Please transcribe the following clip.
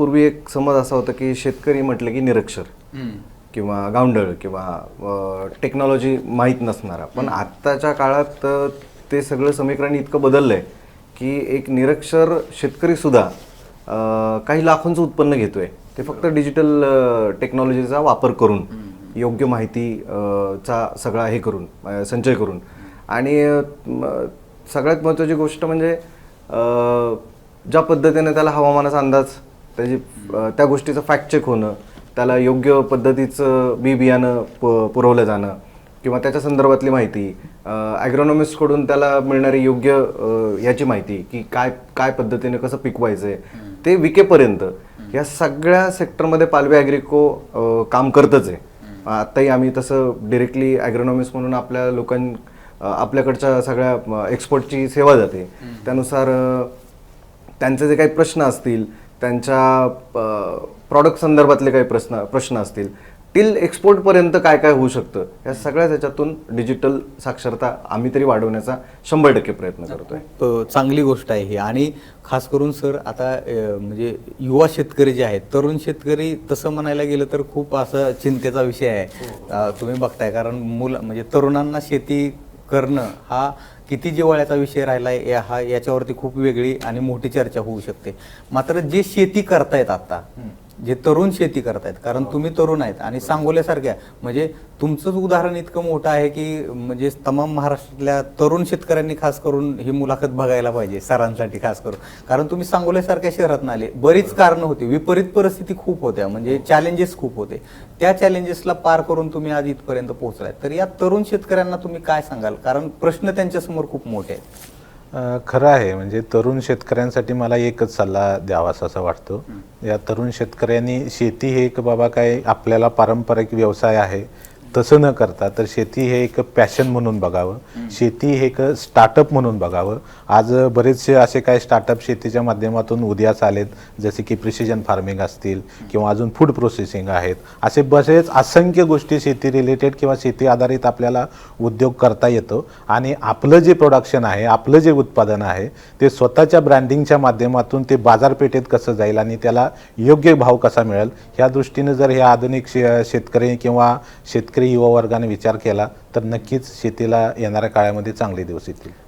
पूर्वी एक समज असा होता की शेतकरी म्हटलं की निरक्षर. किंवा गावंडळ किंवा टेक्नॉलॉजी माहीत नसणारा. पण आत्ताच्या काळात ते सगळं समीकरण इतकं बदललं आहे की एक निरक्षर शेतकरीसुद्धा काही लाखोंचं उत्पन्न घेतोय. ते फक्त डिजिटल टेक्नॉलॉजीचा वापर करून योग्य माहिती चा सगळा हे करून संचय करून. आणि सगळ्यात महत्त्वाची गोष्ट म्हणजे ज्या पद्धतीने त्याला हवामानाचा अंदाज त्याची त्या गोष्टीचं फॅक्ट चेक होणं त्याला योग्य पद्धतीचं बी बियाणं प पुरवलं जाणं किंवा त्याच्या संदर्भातली माहिती ॲग्रोनॉमिस्टकडून त्याला मिळणारी योग्य याची माहिती की काय काय पद्धतीने कसं पिकवायचं आहे ते विकेपर्यंत या सगळ्या सेक्टरमध्ये पालवे ॲग्रिको काम करतच आहे. आत्ताही आम्ही तसं डिरेक्टली ॲग्रोनॉमिस्ट म्हणून आपल्या लोकां आपल्याकडच्या सगळ्या एक्सपोर्टची सेवा जाते त्यानुसार त्यांचे जे काही प्रश्न असतील त्यांच्या प्रॉडक्ट संदर्भातले काही प्रश्न प्रश्न असतील. टिल एक्सपोर्टपर्यंत काय काय होऊ शकतं? या सगळ्या त्याच्यातून डिजिटल साक्षरता आम्ही तरी वाढवण्याचा शंभर टक्के प्रयत्न करतोय. चांगली गोष्ट आहे ही. आणि खास करून सर आता म्हणजे युवा शेतकरी जे आहेत तरुण शेतकरी तसं म्हणायला गेलं तर खूप असं चिंतेचा विषय आहे. अ, तुम्ही बघताय कारण मुल म्हणजे तरुणांना शेती करणं हा किती जिव्हाळ्याचा विषय राहिला आहे या- हा याच्यावरती खूप वेगळी आणि मोठी चर्चा होऊ शकते. मात्र जे शेती करतायत आता जे तरुण शेती करतायत कारण तुम्ही तरुण आहेत आणि सांगोल्यासारख्या म्हणजे तुमचंच उदाहरण इतकं मोठं आहे की म्हणजे तमाम महाराष्ट्रातल्या तरुण शेतकऱ्यांनी खास करून ही मुलाखत बघायला पाहिजे सरांसाठी खास करून. कारण तुम्ही सांगोल्यासारख्या शहरात आले बरीच कारणं होती. विपरीत परिस्थिती खूप होत्या म्हणजे चॅलेंजेस खूप होते. त्या चॅलेंजेसला पार करून तुम्ही आज इथपर्यंत पोहोचलाय तर या तरुण शेतकऱ्यांना तुम्ही काय सांगाल? कारण प्रश्न त्यांच्यासमोर खूप मोठे आहेत. खरं आहे. म्हणजे तरुण शेतकऱ्यांसाठी मला एकच सल्ला द्यावासा असं वाटतो. या तरुण शेतकऱ्यांनी शेती हे एक बाबा काय आपल्याला पारंपरिक व्यवसाय आहे. तसं न करता तर शेती हे एक पॅशन म्हणून बघावं. शेती हे एक स्टार्टअप म्हणून बघावं. आज बरेचसे असे काही स्टार्टअप शेतीच्या माध्यमातून उदयास आलेत जसे की प्रिसिजन फार्मिंग असतील किंवा अजून फूड प्रोसेसिंग आहेत. असे बरेच असंख्य गोष्टी शेती रिलेटेड किंवा शेती आधारित आपल्याला उद्योग करता येतो. आणि आपलं जे प्रोडक्शन आहे आपलं जे उत्पादन आहे ते स्वतःच्या ब्रँडिंगच्या माध्यमातून ते बाजारपेठेत कसं जाईल आणि त्याला योग्य भाव कसा मिळेल ह्या दृष्टीनं जर हे आधुनिक शे शेतकरी किंवा शेतकरी युवा वर्गाने विचार केला तर नक्कीच शेतीला येणाऱ्या काळामध्ये चांगले दिवस येतील.